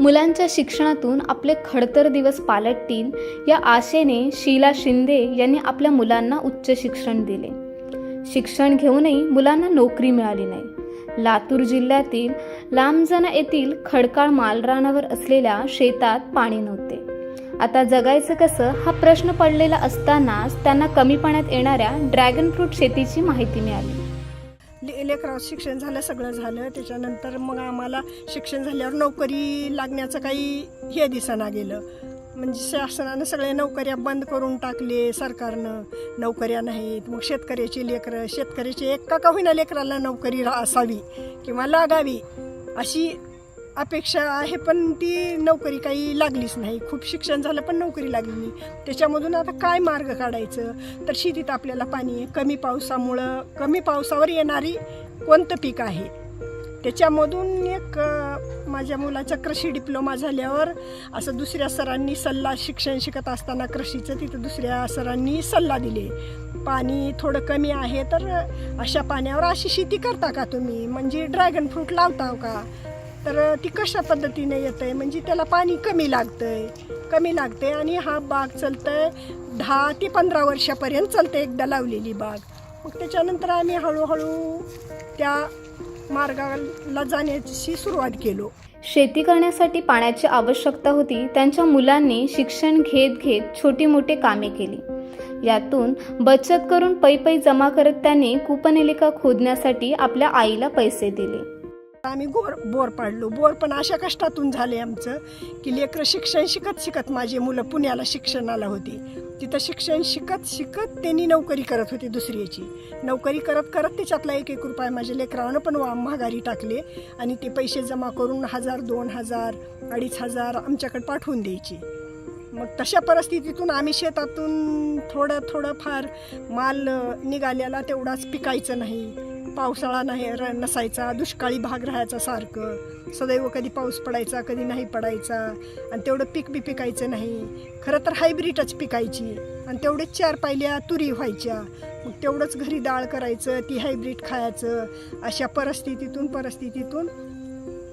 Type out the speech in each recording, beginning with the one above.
मुलांच्या शिक्षणातून आपले खडतर दिवस पालटतील या आशेने शीला शिंदे यांनी आपल्या मुलांना उच्च शिक्षण दिले. शिक्षण घेऊनही मुलांना नोकरी मिळाली नाही. लातूर जिल्ह्यातील लांबजना येथील खडकाळ मालरानावर असलेल्या शेतात पाणी नव्हते. आता जगायचं कसं हा प्रश्न पडलेला असतानाच त्यांना कमी पाण्यात येणाऱ्या ड्रॅगन फ्रूट शेतीची माहिती मिळाली. ले लेकरावर शिक्षण झालं सगळं झालं. त्याच्यानंतर मग आम्हाला शिक्षण झाल्यावर नोकरी लागण्याचं काही हे दिसना गेलं. म्हणजे शासनानं सगळ्या नोकऱ्या बंद करून टाकले सरकारनं. नोकऱ्या नाहीत. मग शेतकऱ्याची लेकरं शेतकऱ्याची एक का होईना लेकराला नोकरी रा- असावी किंवा लागावी अशी अपेक्षा आहे पण ती नोकरी काही लागलीच नाही. खूप शिक्षण झालं पण नोकरी लागली नाही. त्याच्यामधून आता काय मार्ग काढायचं? तर शेतीत आपल्याला पाणी आहे. कमी पावसामुळं कमी पावसावर येणारी कोणतं पीक आहे? त्याच्यामधून एक माझ्या मुलाचा कृषी डिप्लोमा झाल्यावर असं दुसऱ्या सरांनी सल्ला शिक्षण शिकत असताना कृषीचं तिथं दुसऱ्या सरांनी सल्ला दिले. पाणी थोडं कमी आहे तर अशा पाण्यावर अशी शेती करता का तुम्ही? म्हणजे ड्रॅगन फ्रूट लावता का? तर ती कशा पद्धतीने येतं आहे म्हणजे त्याला पाणी कमी लागतंय कमी लागते आणि हा बाग चालतंय दहा ते पंधरा वर्षापर्यंत चालते एकदा लावलेली बाग. मग त्याच्यानंतर आम्ही हळूहळू त्या मार्गाला जाण्याची सुरुवात केलो. शेती करण्यासाठी पाण्याची आवश्यकता होती. त्यांच्या मुलांनी शिक्षण घेत घेत छोटी मोठी कामे केली. यातून बचत करून पै पै जमा करत त्यांनी कूपनलिका खोदण्यासाठी आपल्या आईला पैसे दिले. आम्ही गोर बोर पाडलो. बोर पण अशा कष्टातून झाले आमचं की लेकरं शिक्षण शिकत शिकत माझे मुलं पुण्याला शिक्षणाला होती. तिथं शिक्षण शिकत शिकत त्यांनी नोकरी करत होती दुसऱ्याची नोकरी करत करत त्याच्यातला एक एक रुपये माझ्या लेकरानं पण वा महागारी टाकले आणि ते पैसे जमा करून हजार दोन हजार अडीच हजार आमच्याकडे पाठवून द्यायची. मग तशा परिस्थितीतून आम्ही शेतातून थोडं थोडं फार माल निघालेला तेवढाच पिकायचं नाही. पावसाळा नाही र नसायचा दुष्काळी भाग राहायचा सारखं. सदैव कधी पाऊस पडायचा कधी नाही पडायचा. आणि तेवढं पीक बी पिकायचं नाही. खरं तर हायब्रिडच पिकायची. आणि तेवढेच चार पायल्या तुरी व्हायच्या. मग तेवढंच घरी डाळ करायचं ती हायब्रिड खायचं. अशा परिस्थितीतून परिस्थितीतून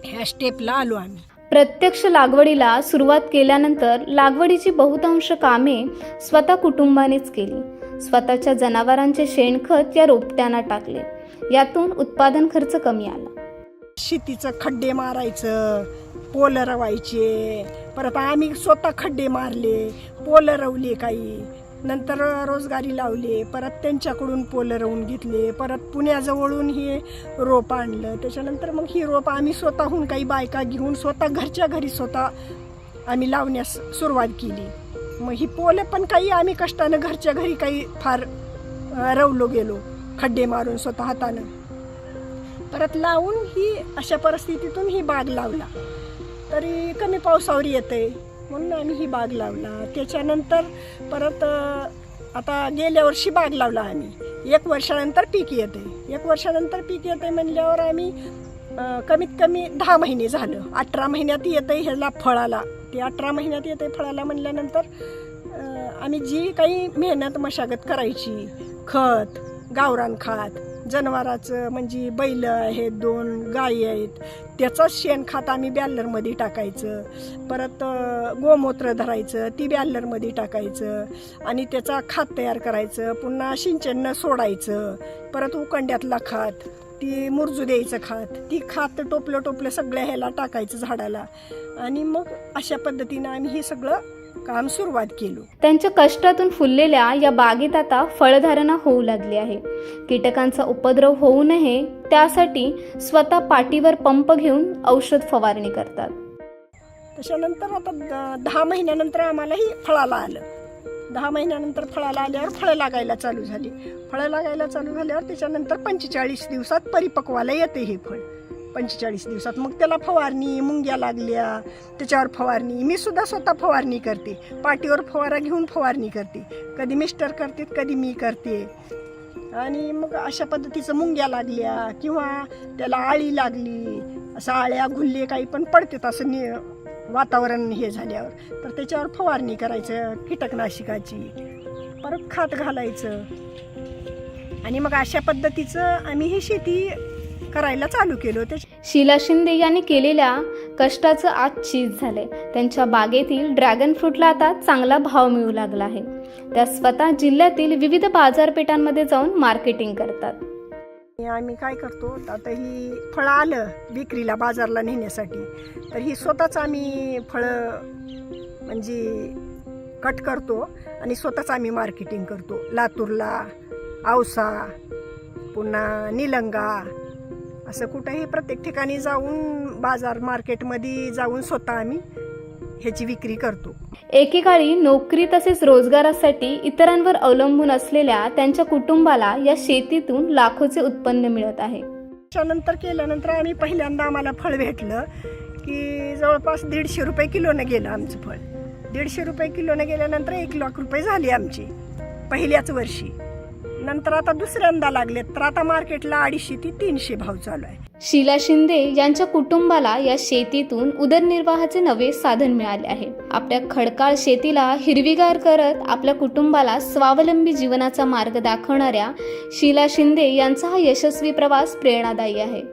ह्या स्टेपला आलो आम्ही. प्रत्यक्ष लागवडीला सुरुवात केल्यानंतर लागवडीची बहुतांश कामे स्वतः कुटुंबानेच केली. स्वतःच्या जनावरांचे शेणखत या रोपट्यांना टाकले. यातून उत्पादन खर्च कमी आला. शेतीचं खड्डे मारायचं पोलरवायचे परत आम्ही स्वतः खड्डे मारले पोलरवले काही. नंतर रोजगारी लावले परत त्यांच्याकडून पोलं रवून घेतले परत पुण्याजवळून हे रोप आणलं. त्याच्यानंतर मग ही रोप आम्ही स्वतःहून काही बायका घेऊन स्वतः घरच्या घरी स्वतः आम्ही लावण्यास सुरुवात केली. मग ही पोलं पण काही आम्ही कष्टानं घरच्या घरी काही फार रवलो गेलो खड्डे मारून स्वतः हातानं. परत लावून ही अशा परिस्थितीतून ही बाग लावला. तरी कमी पावसावर येते म्हणून आम्ही ही बाग लावला. त्याच्यानंतर परत आता गेल्या वर्षी बाग लावला आम्ही. एक वर्षानंतर पीक येते. एक वर्षानंतर पीक येते म्हणल्यावर आम्ही कमीत कमी दहा महिने झालं. अठरा महिन्यात येते ह्याला फळाला. ते अठरा महिन्यात येते फळाला म्हणल्यानंतर आम्ही जी काही मेहनत मशागत करायची खत गावरान खात जनावराचं म्हणजे बैल आहेत दोन गायी आहेत त्याचं शेणखत आम्ही बॅलरमध्ये टाकायचं. परत गोमूत्र धरायचं ती बॅलरमध्ये टाकायचं आणि त्याचा खात तयार करायचं पुन्हा सिंचन सोडायचं परत उकंड्यातला खात ती मुरजू द्यायचं खात ती खात टोपलं टोपलं सगळ्या ह्याला टाकायचं झाडाला. आणि मग अशा पद्धतीनं आम्ही हे सगळं काम सुरुवात केलो. त्यांच्या कष्टातून फुललेल्या या बागेत आता फळधारणा होऊ लागली आहे. कीटकांचा उपद्रव होऊ नये त्यासाठी स्वतः पाठीवर पंप घेऊन औषध फवारणी करतात. त्याच्यानंतर आता दहा महिन्यानंतर आम्हाला ही फळाला आलं. दहा महिन्यानंतर फळाला आल्यावर फळं लागायला चालू झाली. फळं लागायला चालू झाल्यावर त्याच्यानंतर पंचेचाळीस दिवसात परिपक्वाला येते हे फळ. पंचेचाळीस दिवसात. मग त्याला फवारणी मुंग्या लागल्या त्याच्यावर फवारणी. मी सुद्धा स्वतः फवारणी करते. पाठीवर फवारा घेऊन फवारणी करते. कधी मिस्टर करते कधी मी करते. आणि मग अशा पद्धतीचं मुंग्या लागल्या किंवा त्याला आळी लागली. असं आळ्या घुल्ले काही पण पडतात असं नि वातावरण हे झाल्यावर. तर त्याच्यावर फवारणी करायचं कीटकनाशकाची. परत खात घालायचं. आणि मग अशा पद्धतीचं आम्ही ही शेती करायला चालू केलो त्याच्या शीला शिंदे यांनी केलेल्या कष्टाचं आज चीज झालंय. त्यांच्या बागेतील ड्रॅगन फ्रूटला आता चांगला भाव मिळू लागला आहे. त्या स्वतः जिल्ह्यातील विविध बाजारपेठांमध्ये जाऊन मार्केटिंग करतात. आम्ही काय करतो आता ही फळं आलं विक्रीला बाजारला नेण्यासाठी. तर ही स्वतःच आम्ही फळं म्हणजे कट करतो आणि स्वतःच आम्ही मार्केटिंग करतो. लातूरला औसा पुन्हा निलंगा असं कुठंही प्रत्येक ठिकाणी जाऊन बाजार मार्केटमध्ये जाऊन स्वतः आम्ही ह्याची विक्री करतो. एकेकाळी नोकरी तसेच रोजगारासाठी इतरांवर अवलंबून असलेल्या त्यांच्या कुटुंबाला या शेतीतून लाखोचे उत्पन्न मिळत आहे. त्याच्यानंतर केल्यानंतर आम्ही पहिल्यांदा आम्हाला फळ भेटलं की जवळपास दीडशे रुपये किलोनं गेलं आमचं फळ. दीडशे रुपये किलोनं गेल्यानंतर एक लाख रुपये झाले आमचे पहिल्याच वर्षी. नंतर आता दुसऱ्यांदा लागलेत. तर आता मार्केटला अडीचशे ते तीनशे भाव चालू आहे. शीला शिंदे यांच्या कुटुंबाला या शेतीतून उदरनिर्वाहाचे नवे साधन मिळाले आहे. आपल्या खडकाळ शेतीला हिरवीगार करत आपल्या कुटुंबाला स्वावलंबी जीवनाचा मार्ग दाखवणाऱ्या शीला शिंदे यांचा हा यशस्वी प्रवास प्रेरणादायी आहे.